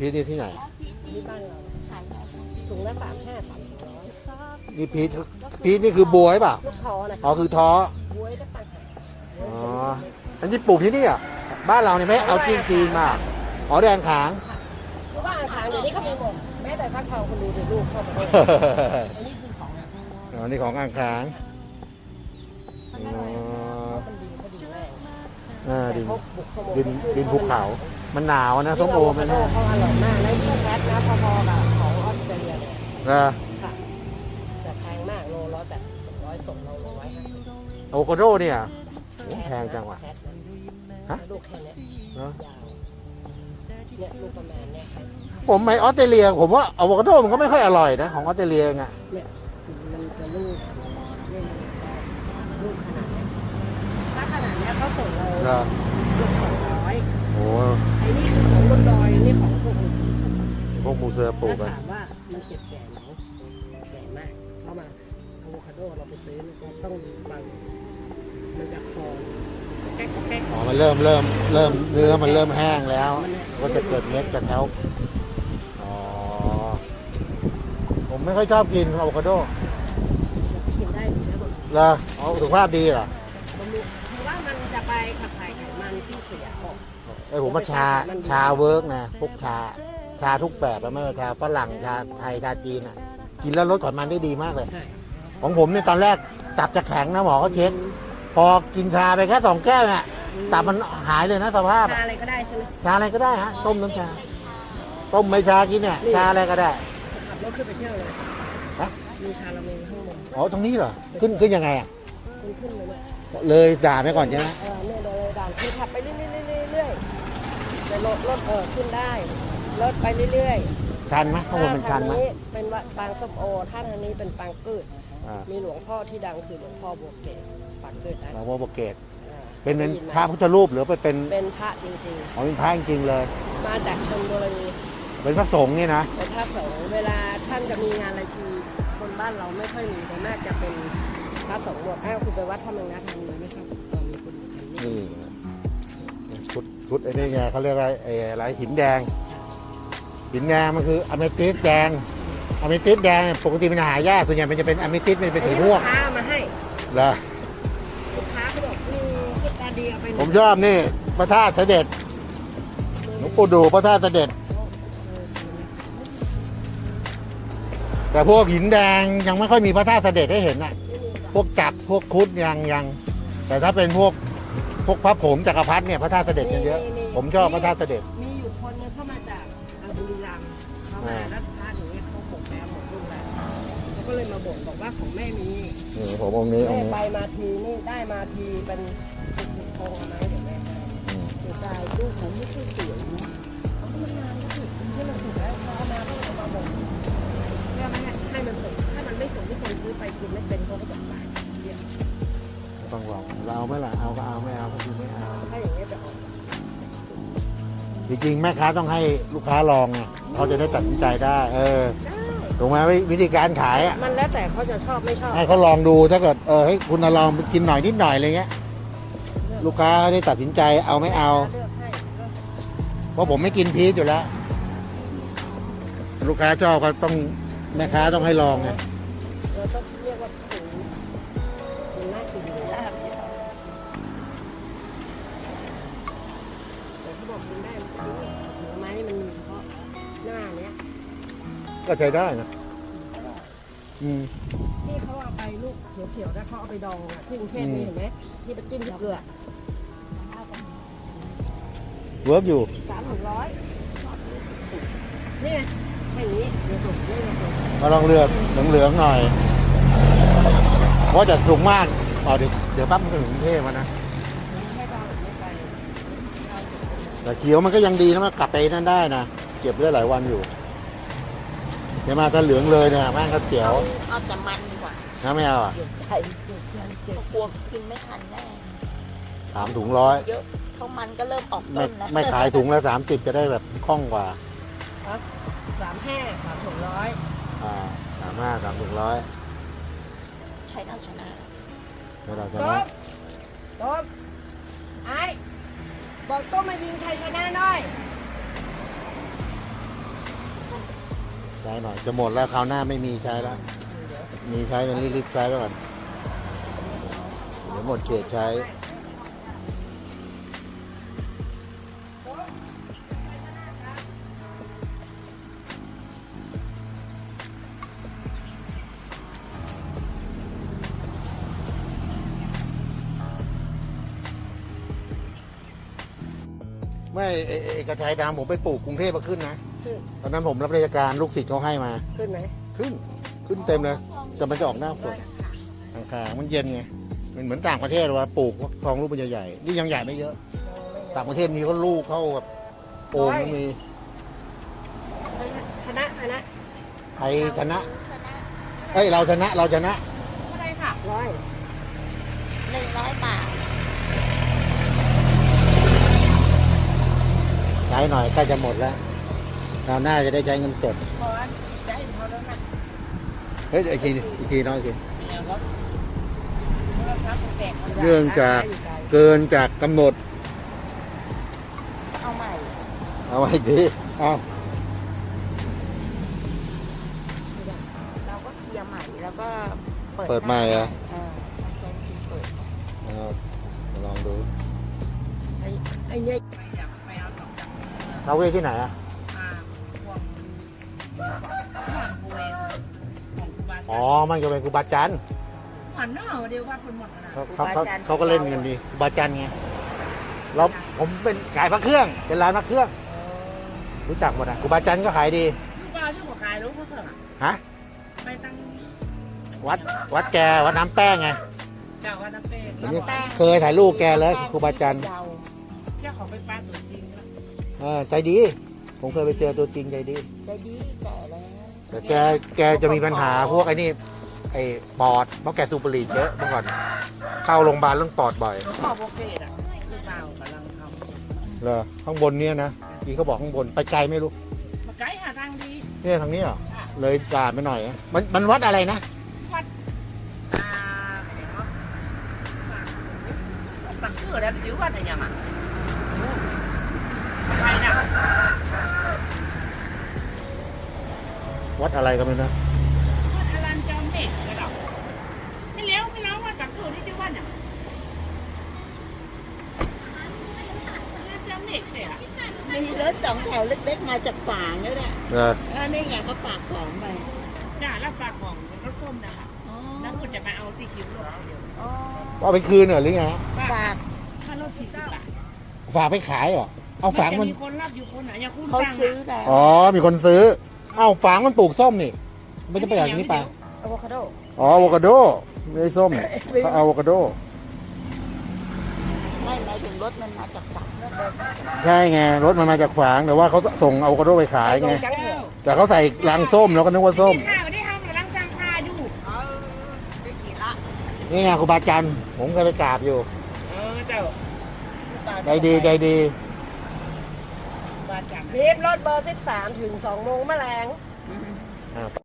พีชนี่ที่ไหน ที่บ้านเราขายได้ถุงละสามห้าสามร้อยนี่พีชพีชนี่คือบัวใช่ป่ะ ลูกท้อนะอ๋อคือท้อบ๊วยก็ต่างหากอ๋อ อันนี้ปลูกที่นี่อะ บ้านเราเนี่ยไม่เอาจีนจีนมา อ๋อแดงขาง คือว่าอ่างขางเดี๋ยวนี้เขามีหมดแม้แต่ฟักทองคุณดูเดี๋ยวลูกเข้าไปอันนี้คือของอ๋อนี่ของอ่างขางมันอ๋ออร่อยเพราะเป็นดิน เขาดินแร่อ่าดินแต่เขาบุกขโมยดินดินภูเขา มันหนาวนะส้มโอมันนี่นะเขาอร่อยมากและยิ่งแพทนะพอๆกับของออสเตรเลียเนี่ยนะ ค่ะแต่แพงมากโลร้อยแบบร้อยส่งเราร้อยห้าสิบอะโวคาโดเนี่ยโอ้แพงจังว่ะ แพทฮะ ลูกแค่เนี้ยเนอะยาวเนี่ยลูกประมาณเนี่ยค่ะผมไปออสเตรเลีย ผมว่าอะโวคาโดมันก็ไม่ค่อยอร่อยนะ ของออสเตรเลียไงเนี่ยมันจะลูกเนี่ยมันลูกขนาดเนี้ยถ้าขนาดเนี้ยเขาส่งเราเหรอลูกสองร้ อยโอ้ไอ้นี่คือของบนดอยอันนี้ของพวกมือพวกมูเซอร์ปลูกถ้ากันถามว่ามันเก็บแก่ไหมแก่มากเพราะมาอะโวคาโดเราไปซื้อมันก็ต้องบางมันจะคอแก๊กแก๊ก อ๋อ มันเริ่มเริ่มเริ่มเนื้อมันเริ่มแห้งแล้ว ก็จะเกิดเม็ดจะแถวอ๋อ ผมไม่ค่อยชอบกินอะโวคาโดกินได้ดีนะบนเหรออ๋อสุขภาพดีเหรอ ไอ้ยผมว่าชาชาเวิร์กนะพวกชาชาทุกแบบแล้วไม่ว่าชาฝรั่งชาไทยชาจีนอะ กินแล้วลดไขมันได้ดีมากเลย ใช่ของผมเนี่ยตอนแรกตับจะแข็งนะหมอเขาเช็ค พอกินชาไปแค่สองแก้วเนี่ยตับมันหายเลยนะสภาพ ชาอะอะไรก็ได้ใช่ไหมชาอะไรก็ได้ฮะต้มน้ำชา ต้มไม่ชากินเนี่ยชาอะไรก็ได้ ขับรถขึ้นไปเที่ยวเลยฮะ มีชาละเมงข้างบนอ๋อตรงนี้เหรอขึ้นขึ้นยังไงอะขึ้นขึ้นเลยเนี่ยเลยด่าไปก่อนใช่ไหมเออเนี่ยเดี๋ยวเลยด่านคือขับไปเรื่อยๆเรื่อยๆ แต่รถรถเออขึ้นได้รถไปเรื่อยๆชันไหมข้างบนมันชันไหมทางเป็นวัดปางส้มโอถ้าทางนี้เป็นปางกืด อ่ามีหลวงพ่อที่ดังคือหลวงพ่อบัวเกศปางกืดนะหลวงพ่อโปรเกตอ่าเป็นเป็นได้ยิไหมพระพุทธรูปหรือไปเป็นเป็นพระจริงอ๋อเป็นพระจริงๆเลย ๆ มาจากชลบุรีเป็นพระสงฆ์นี่นะเป็นพระสงฆ์เวลาท่านจะมีงานอะไรทีคนบ้านเราไม่ค่อยมีแต่มากจะเป็นพระสงฆ์หมดอ้าวคุณไปวัดธรรมนัฐทำเลยไหมครับตอนมีคนอยู่ทางนี้นี่ ชุดชุดไอ้นี่ไงเขาเรียกว่าไอ้อะไรหินแดง หินแดงมันคืออะเมทิสแดงอะเมทิสแดงปกติมันหายากส่วนใหญ่มันจะเป็นอะเมทิสมันเป็นสีม่วงลูกค้าเอามาให้เหรอลูกค้าเขาบอกอืมลูกตาดีเอาไปหน่ผอยมชอบนี่พระธาตุเสด็จหลวงปู่ดูพระธาตุเสด็จ แต่พวกหินแดงยังไม่ค่อยมีพระธาตุเสด็จให้เห็นน่ะ พวกจักรพวกครุดยังยัง แต่ถ้าเป็นพวกพ วกพระผงจักรพรรดิเนี่ยพระธาตุเสด็จยังเยอะผมชอบพระธาตุเสด็จ มีอยู่คนนึงเข้ามาจากเอ่อบุรีรัมย์เขามาอ่า แล้วพระอย่างเงี้ยเขาหมดแล้วหมดรุ่นแล้วเขาก็เลยมาบ่นบอกว่าของแม่มีนี่ผมองค์นี้องแม่ค์นี้ไปมาทีนี่ได้มาทีเป็นสิบสิบโคงไหมเดี๋ยวแม่ให้อืมเสียดายลูกผมไม่ใช่สวยนะเอาไปนานแล้วสิที่มันถูกแล้วเขาเอามาเขาเอามาบ่นแม่ไม่ให้ให้มันสดถ้ามันไม่สดที่คนซื้อไปกินไม่เป็นเขาก็จะตายเรียก ต้องบอกเราเอาไหมล่ะเอาก็เอาไม่เอาก็คือไม่เอาถ้าอย่างเงี้ยจะออกจริงๆแม่ค้าต้องให้ลูกค้าลองไงเขาจะได้ตัดสินใจได้ เออได้ถูกไหมวิวิธีการขายอะ มันแล้วแต่เขาจะชอบไม่ชอบให้เขาลองดูถ้าเกิดเออให้คุณลองกินหน่อยนิดหน่อยอะไรเงี้ย ลูกค้าเขาได้ตัดสินใจเอาไม่เอา เลือกให้ก็เพราะผมไม่กินพีชอยู่แล้ว ลูกค้าชอบก็ต้องแม่ค้าต้องให้ลองไงเราต้อง บอกกินได้มันจะดีหรือไม้มันมีเฉพาะหน้าเนี้ยก็ใช้ได้นะ อืม ที่เขาเอาไปลูกเขียวๆแล้วเขาเอาไปดองอะที่กรุงเทพอืมนี่เห็นไหมที่ไปจิ้มเกลือเวิร์กอยู่สามถึงร้อยนี่ไงแค่นี้เดี๋ยวสุกนี่ไงสุกก็ลองเลือกเหลืองๆหน่อย เพราะจะสูงมากอ๋อเดี๋ยวเดี๋ยวปั๊บมันก็ถึงกรุงเทพอะนะ แค่ดองไม่ไป แต่เขียวมันก็ยังดีนะมันกลับไปนั่นได้นะเก็บได้หลายวันอยู่เดี๋ยวมาถ้าเหลืองเลยเนี่ยแม่งก็เขียวเอาแต่มันดีกว่านะไม่เอาอะไข่เจียวเจียวเจียวกลัวกินไม่ทันแน่สามถุงร้อยเยอะเพราะมันก็เริ่มออกไม่ต้นแล้วไม่ขายถุงละสามสิบจะได้แบบคล่องกว่าสามห้าสามถึงร้อยอ่าสามห้าสามถุงร้อยใช้เราชนะไม่เราจะต้นะมต้มไอ้ บอกโต้มายิงชัยชนะหน่อย ใช้หน่อยจะหมดแล้วคราวหน้าไม่มีใช้แล้ว มีใช้กันรีบๆใช้ไปก่อนเดี๋ยวหมดเขตใช้ ไม่เอเอกชัยดำผมไปปลูกกรุงเทพมาขึ้นนะ ขึ้นตอนนั้นผมรับราชการลูกศิษย์เขาให้มา ขึ้นไหมขึ้น ขึ้นเต็มเลย แต่มันจะออกหน้าฝนทางคางมันเย็นไง มันเหมือนต่างประเทศว่าปลูกทองลูกมันใหญ่ๆ นี่ยังใหญ่ไม่เยอะ ต่างประเทศนี้ก็ลูกเข้าแบบโอ่งก็มีชนะชนะไทยชนะชนะ เอ้ยเราชนะเราชนะเท่าไรค่ะร้อยหนึ่งร้อยบาท ใช้หน่อยใกล้จะหมดแล้วคราวหน้าจะได้ใช้เงินสดพอได้เขาแล้วนะเฮ้ยอีกทีอีกทีน้อยอีกทีแล้วก็โทรศัพท์แตกเนื่องจากเกินจากกำหนด เอาใหม่ เอาไว้ดีเอาเราก็เคลียร์ใหม่แล้วก็เปิดใหม่เหรอเออใช้วิธีเปิดเอาลองดูไอ้ไอ้เนี่ย เขาเวทที่ไหนอะอ๋อมันจะเป็นครูบาอาจันหันหน้าเดียวว่าคนหมดนะเขาเขาเขาเขาก็เล่นกันดีครูบาอาจันไงเราผมเป็นขายพระเครื่อง เป็นร้านพระเครื่อง รู้จักหมดอะครูบาอาจันก็ขายดีลูบาที่หัวขายรู้เขาเถอะฮะไปตั้งวัดวัดแกวัดน้ำแป้งไงเจ้าว่าน้ำเป้งเคยถ่ายรูปแกเลยครูบาอาจันเดาเจ้าของไปป้าตัวจริง เออใจดี ผมเคยไปเจอตัวจริงใจดี ใจดีแก่แล้วแต่แกแกจะมีปัญหาพวกไอ้นี่ไอ้ปอดเพราะแกสูบบุหรี่เยอะเมื่อก่อนเข้าโรงพยาบาลเรื่องปอดบ่อยหลวงพ่อโปรเกตอะลูกเปล่ากำลังทำเหรอข้างบนเนี่ยนะที่เขาบอกข้างบนไปไกลไม่รู้มาไกด์หาทางดีเนี่ยทางนี้เหรอค่ะเลยกาดไปหน่อยอะมันมันวัดอะไรนะอ่าตักเกือแล้วไปยื้อว่าแต่ยังอะ วัดอะไรกันไม่รู้นะว่าอลันจอมเด็กกระดอกไม่เลี้ยวไม่เลี้ยวว่าตักเกือที่ชื่อว่าเนี่ยอลันจอมเด็กเนี่ยมีรถสองแถวเล็กๆมาจากฝางนี่แหละเออเออนี่ไงเขาฝากของไปจ้ารับฝากของรถส้มนะคะอ๋อแล้วคุณจะมาเอาที่คิวรถเอาเดียวอ๋อเอาไปคืนเหรอหรือไงฝากค่ารถสี่สิบบาทฝากไปขายเหรอเอาฝางมันจะมีคนรับอยู่คนไหนอย่างคุณเขาสั่งซื้ออะแล้วอ๋อมีคนซื้อ เอ้าฝางมันปลูกส้มนี่ไม่จะไปอย่างนี้ไปอะโวคาโดอ๋ออะโวคาโดไม่ใช่ส้มเขาเอาอะโวคาโดไม่หมายถึงรถมันมาจากฝางใช่ไงรถมันมาจากฝางแต่ว่าเขาส่งอะโวคาโดไปขายไงจังเถอะแต่เขาใส่ลังส้มแล้วก็นึกว่าส้มข้าวได้ทำกำลังสร้างคาอยู่เออได้กี่ละนี่ไงครูบาอาจันทร์ผมเคยไปกราบอยู่เออเจ้าใจดีใจดี บาจังบีบรถเบอร์สิบสามถึงสองโมงแมลง อ่า